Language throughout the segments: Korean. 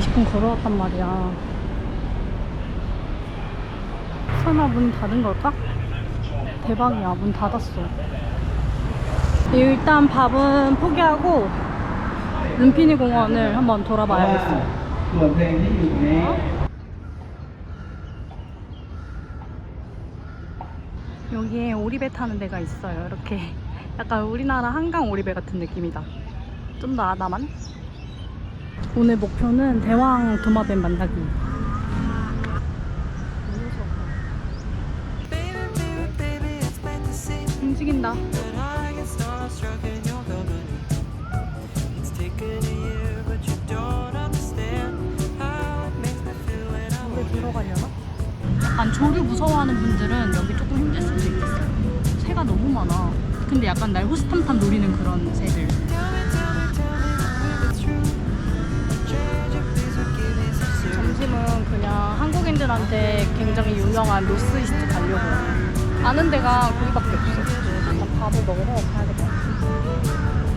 20분 걸어왔단 말이야. 설마 문 닫은 걸까? 대박이야. 문 닫았어. 일단 밥은 포기하고 눈피니 공원을 한번 돌아봐야겠어. 여기에 오리배 타는 데가 있어요. 이렇게 약간 우리나라 한강 오리배 같은 느낌이다. 좀 더 아담한? 오늘 목표는 대왕 도마뱀 만나기. 움직인다. 들어가려나? 약간 조류 무서워하는 분들은 여기 조금 힘들 수도 있겠어요. 새가 너무 많아. 근데 약간 날 호스탐탐 노리는 그런 새들. 한국인들한테 굉장히 유명한 로스 이스트 가려고. 아는 데가 거기밖에 없어. 일단 밥을 먹으러 가야 될 것 같아.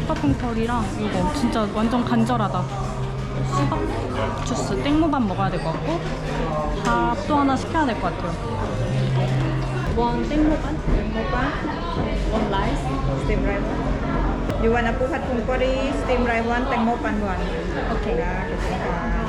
수박봉털이랑 이거 진짜 완전 간절하다. 수박 주스 땡모밥 먹어야 될 것 같고 밥도 하나 시켜야 될 것 같아요. 원 땡모반? mopa, one rice, steam rice one. You want apu khat kung kori, steam rice one, tengmo pan one. Okay.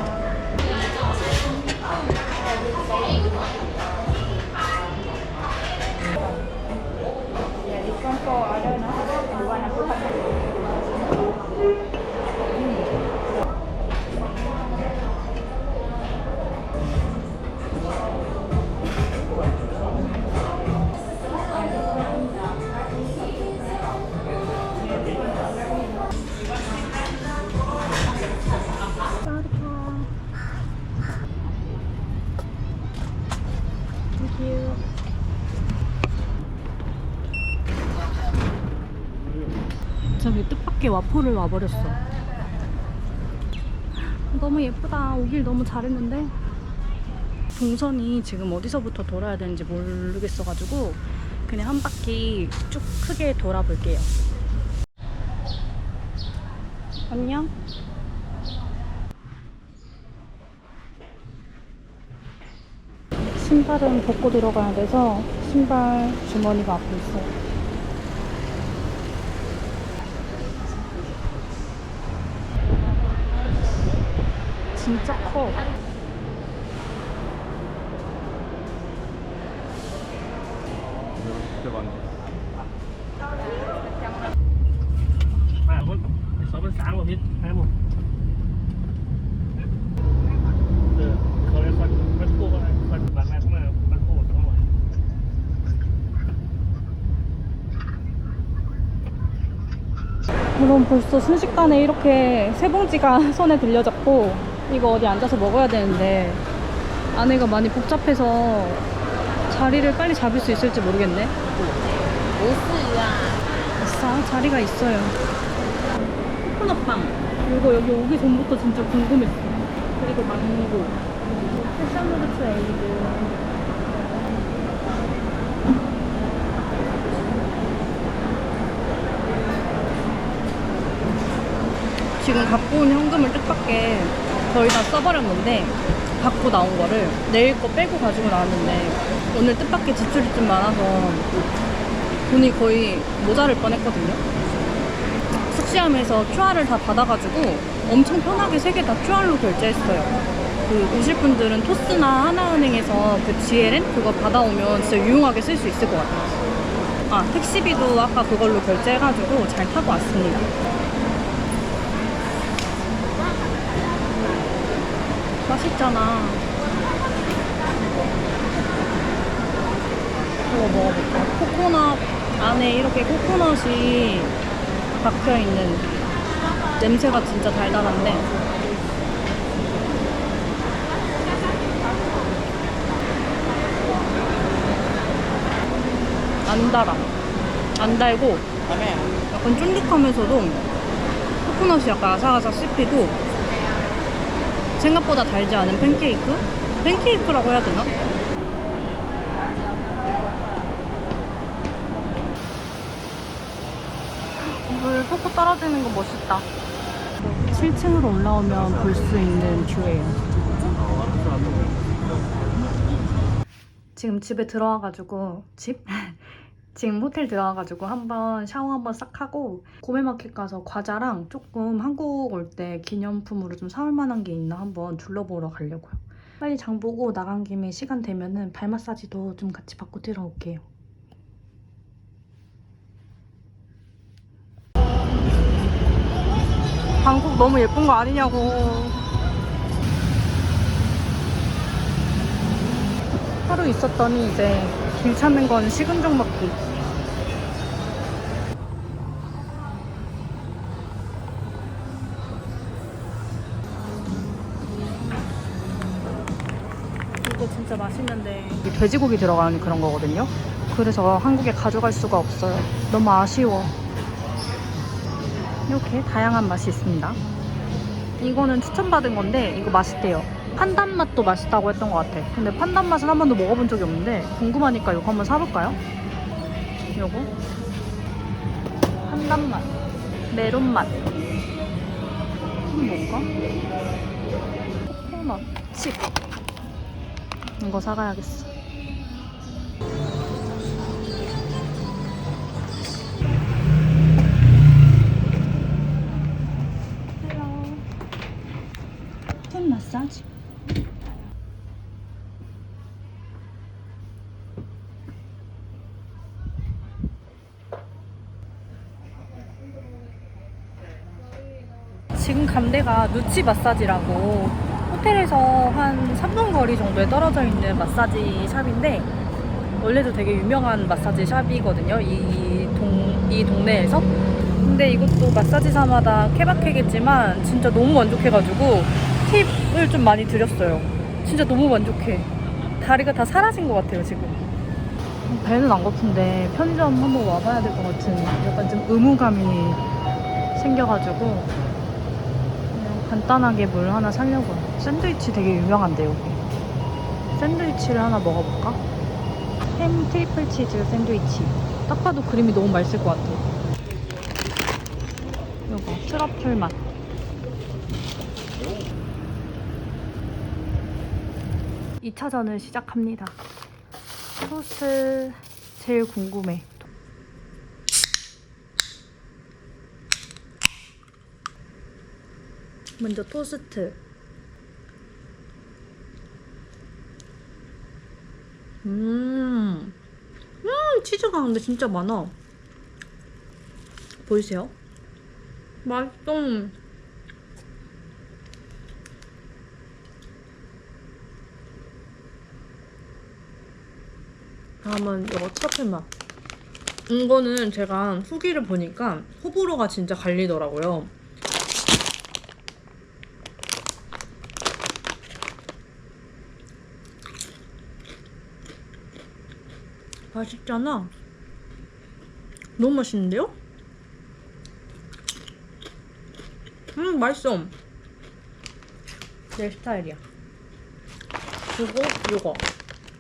와포를 와버렸어. 너무 예쁘다. 오길 너무 잘했는데. 동선이 지금 어디서부터 돌아야 되는지 모르겠어가지고 그냥 한 바퀴 쭉 크게 돌아볼게요. 안녕. 신발은 벗고 들어가야 돼서 신발 주머니가 앞에 있어요. Xong rồi 그럼 벌써 순식간에 이렇게 세 봉지가 손에 들려졌고 이거 어디 앉아서 먹어야 되는데 안에가 많이 복잡해서 자리를 빨리 잡을 수 있을지 모르겠네. 아싸 자리가 있어요. 코코넛빵 이거 여기 오기 전부터 진짜 궁금했어. 그리고 망고, 패션노르트 에이드. 지금 갖고 온 현금을 뜻밖의 거의 다 써버렸는데 갖고 나온 거를 내일 거 빼고 가지고 나왔는데 오늘 뜻밖의 지출이 좀 많아서 돈이 거의 모자랄 뻔했거든요. 숙시함에서 QR을 다 받아가지고 엄청 편하게 세 개 다 QR로 결제했어요. 그 오실 분들은 토스나 하나은행에서 그 GLN 그거 받아오면 진짜 유용하게 쓸 수 있을 것 같아요. 아 택시비도 아까 그걸로 결제해가지고 잘 타고 왔습니다. 맛있잖아. 이거 먹어볼까? 코코넛 안에 이렇게 코코넛이 박혀 있는 냄새가 진짜 달달한데 안 달아. 안 달고 약간 쫀득하면서도 코코넛이 약간 아삭아삭 씹히고 생각보다 달지 않은 팬케이크? 팬케이크라고 해야 되나? 물 솟고 떨어지는 거 멋있다. 7층으로 올라오면 볼 수 있는 뷰예요. 지금 집에 들어와가지고 집? 지금 호텔 들어와가지고 한번 샤워 한번 싹 하고 고메마켓 가서 과자랑 조금 한국 올 때 기념품으로 좀 사올 만한 게 있나 한번 둘러보러 가려고요. 빨리 장 보고 나간 김에 시간 되면은 발 마사지도 좀 같이 받고 들어올게요. 방콕 너무 예쁜 거 아니냐고. 하루 있었더니 이제 길 찾는 건 식은 죽 먹기. 돼지고기 들어간 그런 거거든요. 그래서 한국에 가져갈 수가 없어요. 너무 아쉬워. 이렇게 다양한 맛이 있습니다. 이거는 추천받은 건데 이거 맛있대요. 판단 맛도 맛있다고 했던 것 같아. 근데 판단 맛은 한 번도 먹어본 적이 없는데 궁금하니까 이거 한번 사볼까요? 요거 판단 맛, 메론 맛. 뭔가? 코코넛 칩. 이거 사가야겠어. 마사지. 지금 간 데가 누치 마사지라고 호텔에서 한 3분 거리 정도에 떨어져 있는 마사지 샵인데 원래도 되게 유명한 마사지 샵이거든요. 이, 동, 이 동네에서. 근데 이것도 마사지사마다 케바케겠지만 진짜 너무 만족해가지고 팁을 좀 많이 드렸어요. 진짜 너무 만족해. 다리가 다 사라진 것 같아요, 지금. 배는 안 고픈데 편의점 한번 와봐야 될 것 같은 약간 좀 의무감이 생겨가지고 그냥 간단하게 물 하나 사려고요. 샌드위치 되게 유명한데 여기. 샌드위치를 하나 먹어볼까? 햄 트리플 치즈 샌드위치. 딱 봐도 그림이 너무 맛있을 것 같아. 요거 트러플 맛. 이차전을 시작합니다. 소스 제일 궁금해. 먼저 토스트. 음, 음, 치즈가 근데 진짜 많아. 보이세요? 맛있어. 다음은 이거 트러플 맛. 이거는 제가 후기를 보니까 호불호가 진짜 갈리더라고요. 맛있잖아. 너무 맛있는데요? 음, 맛있어. 내 스타일이야. 그리고 이거.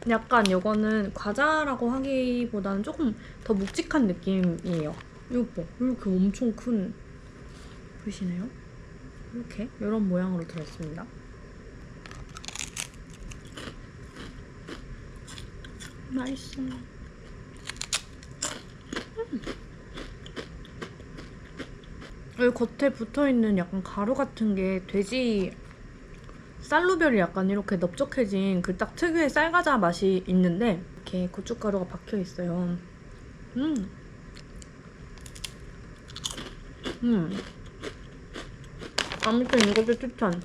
약간 이거는 과자라고 하기보다는 조금 더 묵직한 느낌이에요. 이거 봐. 이렇게 엄청 큰 보이시나요? 이렇게 이런 모양으로 들어있습니다. 맛있어. 음. 여기 겉에 붙어있는 약간 가루 같은 게 돼지 쌀로별이 약간 이렇게 넓적해진 그 딱 특유의 쌀과자 맛이 있는데 이렇게 고춧가루가 박혀 있어요. 음. 음. 아무튼 이것도 추천.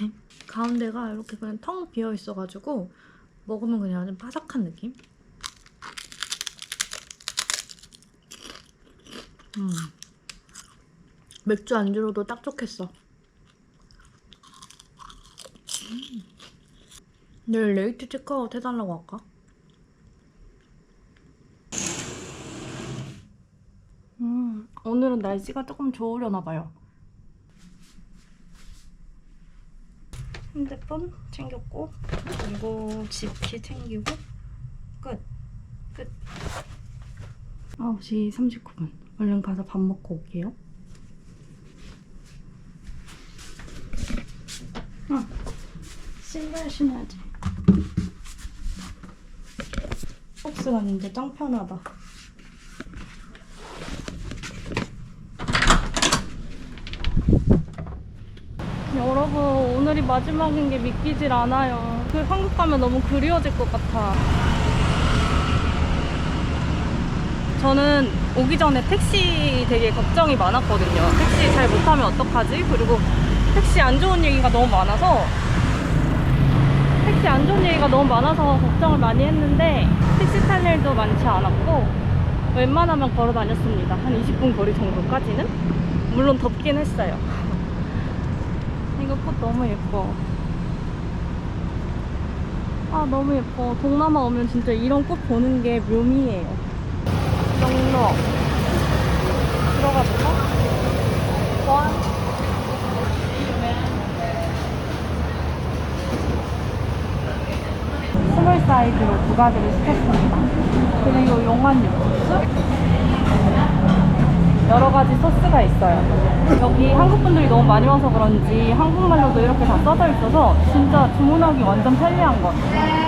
네. 가운데가 이렇게 그냥 텅 비어 있어가지고 먹으면 그냥 좀 바삭한 느낌? 음. 맥주 안주로도 딱 좋겠어. 음. 내일 레이트 체크아웃 해달라고 할까? 음, 오늘은 날씨가 조금 좋으려나 봐요. 핸드폰 챙겼고 그리고 집키 챙기고 끝. 끝. 9시 39분. 얼른 가서 밥 먹고 올게요. 응. 신발 신어야지. 폭스가 이제 짱 편하다. 여러분 오늘이 마지막인 게 믿기질 않아요. 그 한국 가면 너무 그리워질 것 같아. 저는 오기 전에 택시 되게 걱정이 많았거든요. 택시 잘 못하면 어떡하지? 그리고 택시 안 좋은 얘기가 너무 많아서 택시 안 좋은 얘기가 너무 많아서 걱정을 많이 했는데 택시 탈 일도 많지 않았고 웬만하면 걸어 다녔습니다. 한 20분 거리 정도까지는 물론 덥긴 했어요. 이거 꽃 너무 예뻐. 아 너무 예뻐. 동남아 오면 진짜 이런 꽃 보는 게 묘미예요. 영로 들어가 볼까? 원. 스몰 사이즈로 두 가지를 시켰습니다. 그리고 용한 육수. 여러 가지 소스가 있어요. 여기 한국 분들이 너무 많이 와서 그런지 한국말로도 이렇게 다 써져 있어서 진짜 주문하기 완전 편리한 것.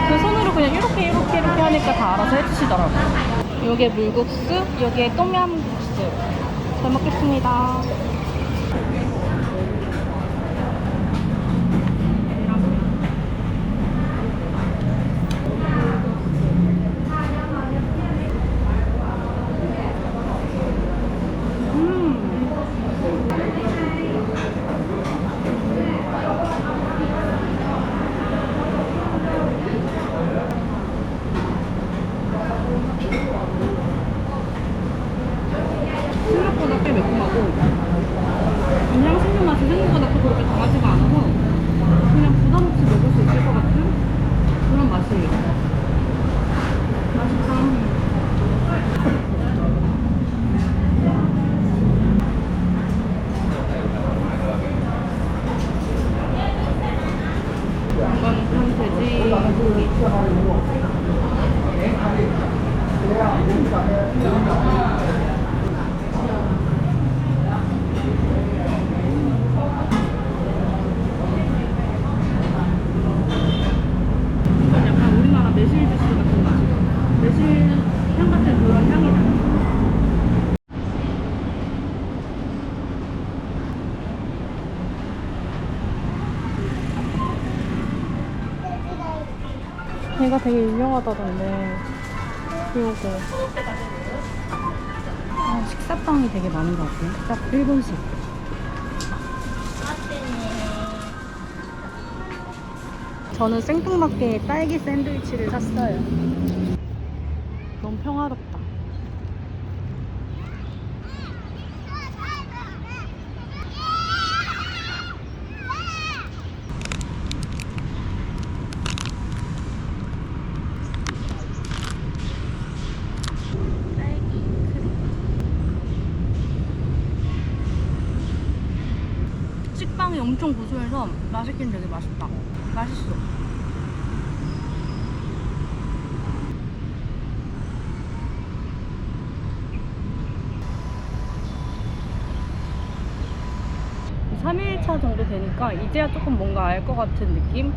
그 손으로 그냥 이렇게 이렇게 이렇게 하니까 다 알아서 해주시더라고요. 요게 물국수, 요게 똠얌국수. 잘 먹겠습니다 꽤 매콤하고 양식류 맛이 생각보다 그렇게 강하지가 않아서 그냥 부담 없이 먹을 수 있을 것 같은 그런 맛이에요. 맛있다. 이건 돼지 고기. 이건 약간 우리나라 매실 주스 같은 맛이에요. 매실 향 같은 그런 향이 나요. 얘가 되게 유명하다던데. 그러고. 아, 식사빵이 되게 많은 것 같아요. 딱 일본식. 저는 생뚱맞게 딸기 샌드위치를 샀어요. 너무 평화롭다. 딸기 크림. 식빵이 엄청 고소해서 맛있긴 되게 맛있다. 맛있어. 삼일차 정도 되니까 이제야 조금 뭔가 알 것 같은 느낌?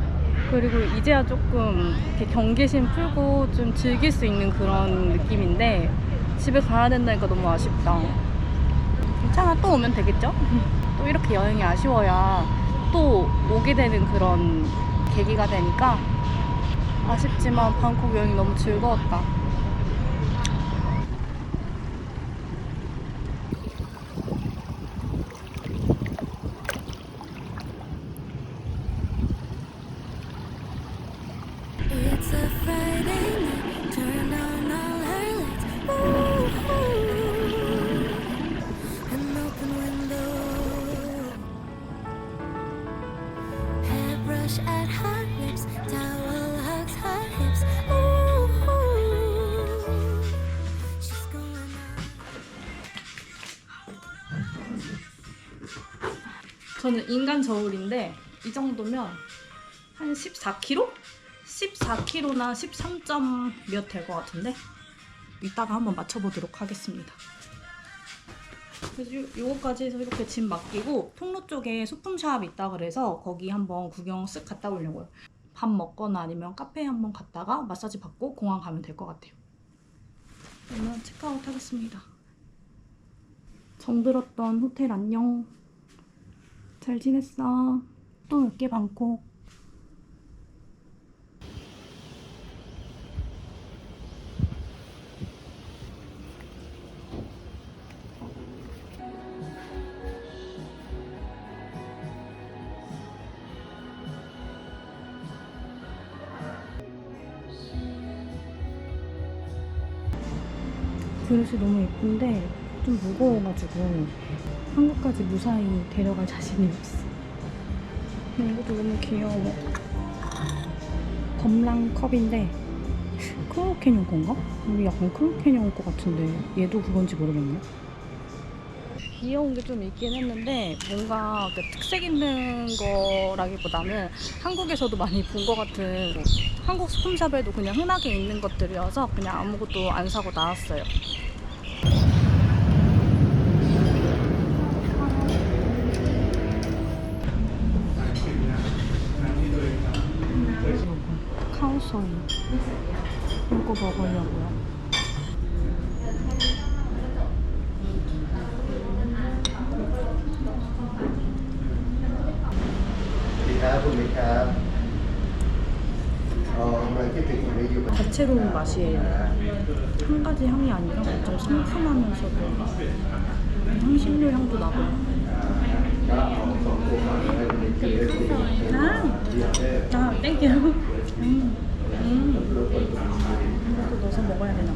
그리고 이제야 조금 이렇게 경계심 풀고 좀 즐길 수 있는 그런 느낌인데 집에 가야 된다니까 너무 아쉽다. 괜찮아, 또 오면 되겠죠? 또 이렇게 여행이 아쉬워야 또 오게 되는 그런 계기가 되니까 아쉽지만 방콕 여행이 너무 즐거웠다. 저는 인간 저울인데 이 정도면 한 14kg? 14kg나 13점 몇 될 것 같은데 이따가 한번 맞춰보도록 하겠습니다. 그래서 요, 요거까지 해서 이렇게 짐 맡기고 통로 쪽에 소품샵 있다 그래서 거기 한번 구경 쓱 갔다 오려고요. 밥 먹거나 아니면 카페에 한번 갔다가 마사지 받고 공항 가면 될 것 같아요. 그러면 체크아웃 하겠습니다. 정들었던 호텔 안녕. 잘 지냈어. 또 올게 방콕. 그릇이 너무 예쁜데 좀 무거워가지고 한국까지 무사히 데려갈 자신이 없어. 근데 이것도 너무 귀여워. 검랑 컵인데 크로캐년 건가? 우리 약간 크로캐년 것 같은데 얘도 그건지 모르겠네. 귀여운 게 좀 있긴 했는데 뭔가 그 특색 있는 거라기보다는 한국에서도 많이 본 것 같은 한국 소품샵에도 그냥 흔하게 있는 것들이어서 그냥 아무것도 안 사고 나왔어요. 먹으려고요. 다채로운 맛이에요. 한 가지 향이 아니라 좀 상큼하면서도 향신료 향도 나고. 아, 아, 땡큐. 음, 음. 이것도 넣어서 먹어야 되나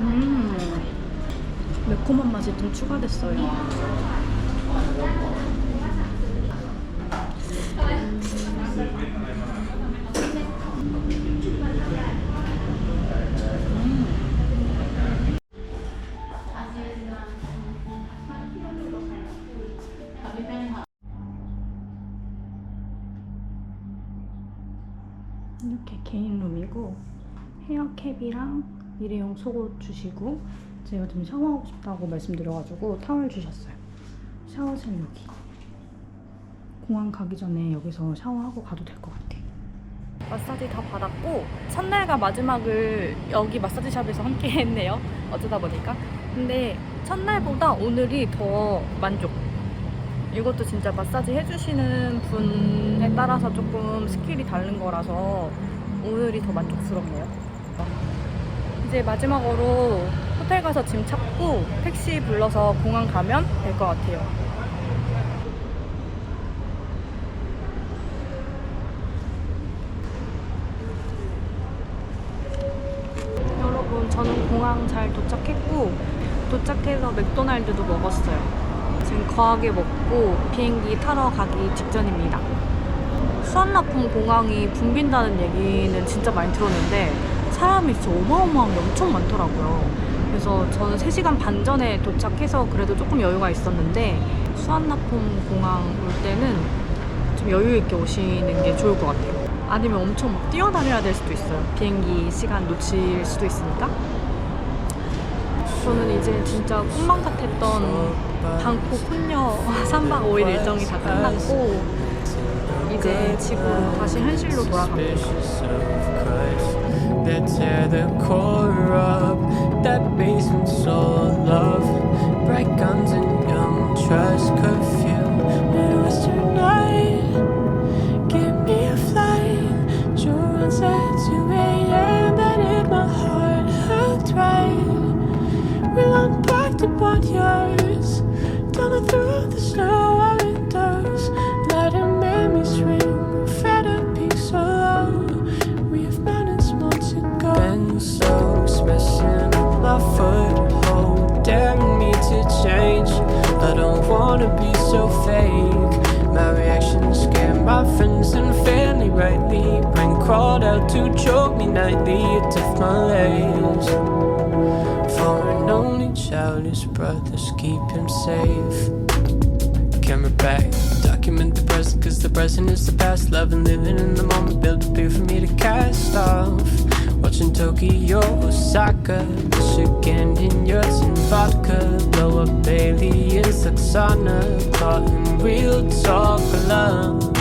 음. 매콤한 맛이 좀 추가됐어요. 헤어캡이랑 일회용 속옷 주시고 제가 좀 샤워하고 싶다고 말씀드려가지고 타월 주셨어요. 샤워실 여기. 공항 가기 전에 여기서 샤워하고 가도 될 것 같아. 마사지 다 받았고 첫날과 마지막을 여기 마사지 샵에서 함께 했네요. 어쩌다 보니까. 근데 첫날보다 오늘이 더 만족. 이것도 진짜 마사지 해주시는 분에 따라서 조금 스킬이 다른 거라서 오늘이 더 만족스럽네요. 이제 마지막으로 호텔 가서 짐 찾고 택시 불러서 공항 가면 될 것 같아요. 여러분, 저는 공항 잘 도착했고 도착해서 맥도날드도 먹었어요. 지금 거하게 먹고 비행기 타러 가기 직전입니다. 수완나품 공항이 붐빈다는 얘기는 진짜 많이 들었는데 사람이 진짜 어마어마하게 엄청 많더라고요. 그래서 저는 3시간 반 전에 도착해서 그래도 조금 여유가 있었는데 수완나품 공항 올 때는 좀 여유 있게 오시는 게 좋을 것 같아요. 아니면 엄청 막 뛰어다녀야 될 수도 있어요. 비행기 시간 놓칠 수도 있으니까. 저는 이제 진짜 꿈만 같았던 방콕 훈녀 3박 5일 일정이 다 끝났고 이제 집으로 다시 현실로 돌아갑니다. That tear the core up That basement's all love Bright guns and wanna be so fake. My reactions scare my friends and family rightly. Brain crawled out to choke me nightly. It took my legs. For an only child, his brothers keep him safe. Camera back, document the present, cause the present is the past. Love and living in the moment, build a beer for me to cast off. Watching Tokyo, Osaka, Michigan, in and vodka. Blow up aliens like sauna, caught in real talk love.